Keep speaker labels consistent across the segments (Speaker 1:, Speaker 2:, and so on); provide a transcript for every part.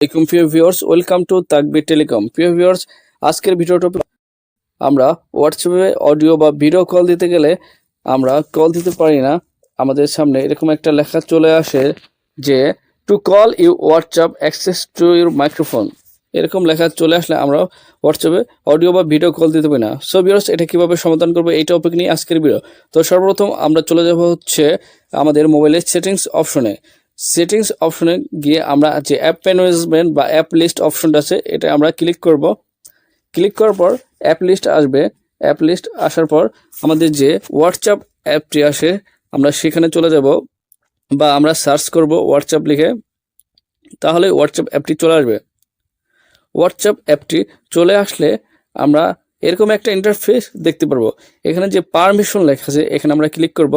Speaker 1: আসসালামাইকুম প্রিয় viewers welcome to Taqbi telecom প্রিয় ভিউয়ার্স আজকের ভিডিওটা আমরা হোয়াটসঅ্যাপে অডিও বা ভিডিও কল দিতে গেলে আমরা কল দিতে পারি না। আমাদের সামনে এরকম একটা লেখা চলে আসে যে to call you WhatsApp access to your microphone এরকম লেখা চলে আসলে আমরা হোয়াটসঅ্যাপে অডিও বা ভিডিও কল দিতে পারি না। সো ভিউয়ার্স এটা কীভাবে সমাধান করব এই টপিক নিয়ে আজকের ভিডিও তো সর্বপ্রথম আমরা চলে যাব হচ্ছে আমাদের মোবাইলের সেটিংস অপশনে সেটিংস অপশনে গিয়ে আমরা যে অ্যাপ ম্যানেজমেন্ট বা অ্যাপ লিস্ট অপশনটা আছে, এটা আমরা ক্লিক করব। ক্লিক করার পর অ্যাপ লিস্ট আসবে। অ্যাপ লিস্ট আসার পর আমাদের যে হোয়াটসঅ্যাপ অ্যাপটি আসে, আমরা সেখানে চলে যাব বা আমরা সার্চ করব হোয়াটসঅ্যাপ লিখে। তাহলে হোয়াটসঅ্যাপ অ্যাপটি চলে আসবে। হোয়াটসঅ্যাপ অ্যাপটি চলে আসলে আমরা এরকম একটা ইন্টারফেস দেখতে পারব। এখানে যে পারমিশন লেখা আছে, এখানে আমরা ক্লিক করব।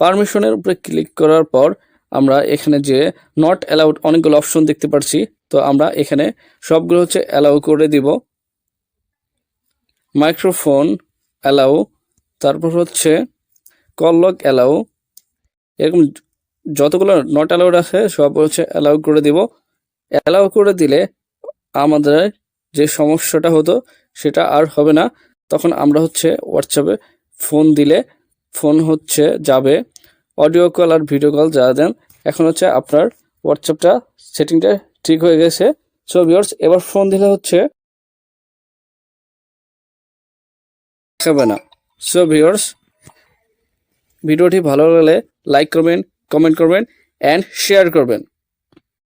Speaker 1: পারমিশনের উপরে ক্লিক করার পর আমরা এখানে যে নট অ্যালাউড অনেকগুলো অপশন দেখতে পাচ্ছি তো আমরা এখানে সবগুলো হচ্ছে অ্যালাউ করে দিব। মাইক্রোফোন অ্যালাউ তারপর হচ্ছে কল লক অ্যালাউ এরকম যতগুলো নট অ্যালাউড আছে সব হচ্ছে অ্যালাউ করে দিব। অ্যালাউ করে দিলে আমাদের যে সমস্যাটা হতো সেটা আর হবে না। তখন আমরা হচ্ছে হোয়াটসঅ্যাপে ফোন দিলে ফোন হচ্ছে যাবে। অডিও কল আর ভিডিও কল যা দেন, এখন হচ্ছে আপনার হোয়াটসঅ্যাপটা সেটিংটা ঠিক হয়ে গেছে। সো ভিউয়ার্স এবার ফোন দিলে হচ্ছে দেখাবে না। সো ভিউয়ার্স ভিডিওটি ভালো লাগলে লাইক করবেন কমেন্ট করবেন অ্যান্ড শেয়ার করবেন।